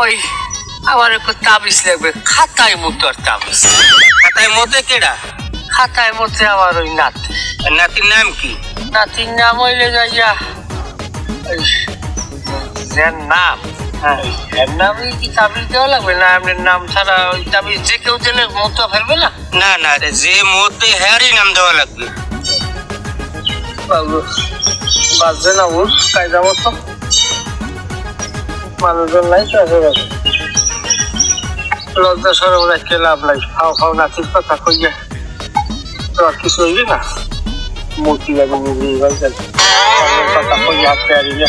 ওই আমার একটু তাবিজ লাগবে খাতায় মুদ্রার তাবিজ। খাতায় মধ্যে কেডা? খাতায় মধ্যে আমার ওই নাতি। নাতির নাম কি? নাতির নাম হইলে যাইয়া যার নাম। হ্যাঁ। এর নামই কি তাবিজ দেওয়া লাগবে? না আপনার নাম ছাড়া ওই তাবিজ যে কেউ দিলে মুদ্রা ফেলবে না? না না রে যে মধ্যে হ্যারই নাম দেওয়া লাগবে। বাবু বাজছে না ওর কায়দা মতো মানুষজন নাই তো একেবারে লজ্জা সরম রাখতে লাভ নাই? খাও খাও নাচির কথা কইয়া তো আর কিছু হইবে না? মূর্তি লাগে বুঝি বলছেন কথা কইয়া হাতে আরি না।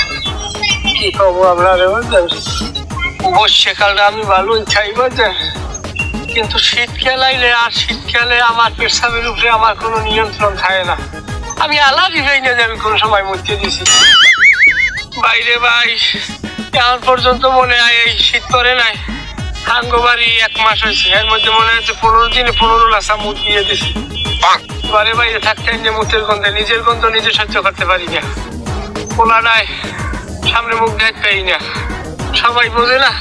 কি খবর আমরা রে বলছেন বর্ষাকালটা আমি ভালোই খাই বলছেন কিন্তু শীতকাল আইলে আর শীতকালে আমার পেশাবের উপরে আমার কোনো নিয়ন্ত্রণ থাকে না। আমি আলাদই হই না যে আমি কোন সময় মরতে দিছি বাইরে ভাই এখন পর্যন্ত মনে হয় এই শীত করে নাই। হাঙ্গবাড়ি এক মাস হয়েছে। এর মধ্যে মনে হচ্ছে পনেরো দিনে পনেরো লাসা মুখ দিয়ে দিছি। ঘরে বাইরে থাকতে যে মুখের গন্ধে নিজের গন্ধ নিজে সহ্য করতে পারি না। পোলা নাই সামনে মুখ দেখতে পাই না। সবাই বোঝে না।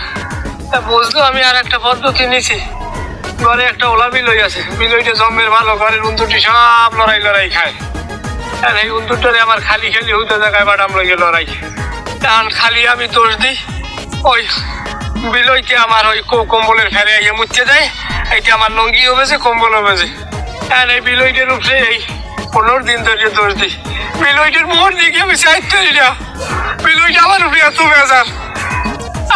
তা বুঝলো আমি আর একটা পদ্ধতি নিছি। ঘরে একটা ওলা বিলই আছে। বিলইটা জমের ভালো ঘরের উন্দুটি সব লড়াই লড়াই খায়। আর এই উন্দুরটারে আমার খালি খালি হইতে জায়গায় বাটাম লইয়ে লড়াই। তখন খালি আমি দোষ দিই। ওই বিলইতে আমার ওই কম্বলের ফেরে ইয়ে মুচ্ছে দেয়। এইটা আমার লঙ্গি হবেছে, কম্বল হবেছে। আর এই বিলইটের উপরে এই পনেরো দিন ধরে দোষ দিই। বিলইটের মোহর দিকে আমি চাইতে না? বিলইটা আমার উপরে এত বেজার।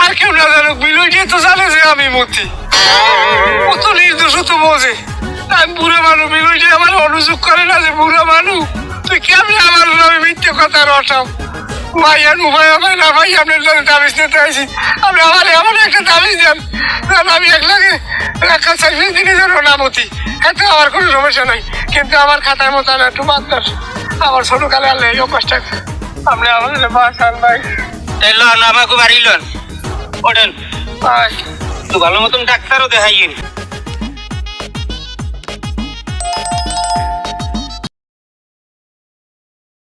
আর কেউ না জানুক বিলইটে তো জানে যে আমি মূর্তি কত নির্দোষ তো বোঝে। আমি বুড়ো মানুষ বিলইটে আমার অনুযোগ করে না যে বুড়ো মানুষ, তুই কেমন আমার নামে মিথ্যে কথা রটাও? ভাই আর উভয় হবে না ভাই আপনার জন্য তাবিজ নিতে আইছি আপনি আমার এমন একটা তাবিজ দেন আমি একলাগে রাখা চাইছি দিনে যেন নামতি এতে আমার কোনো সমস্যা নাই কিন্তু আমার খাতার মতো না একটু দাও। আমার ছোটকালে আল্লাহ এই অভ্যাসটা আপনি আমাদের বাসান ভাই। তাই লন আমাকে বাড়ি লন। ওঠেন। ভাই। তো ভালো মতন ডাক্তারও দেখাইয়েন।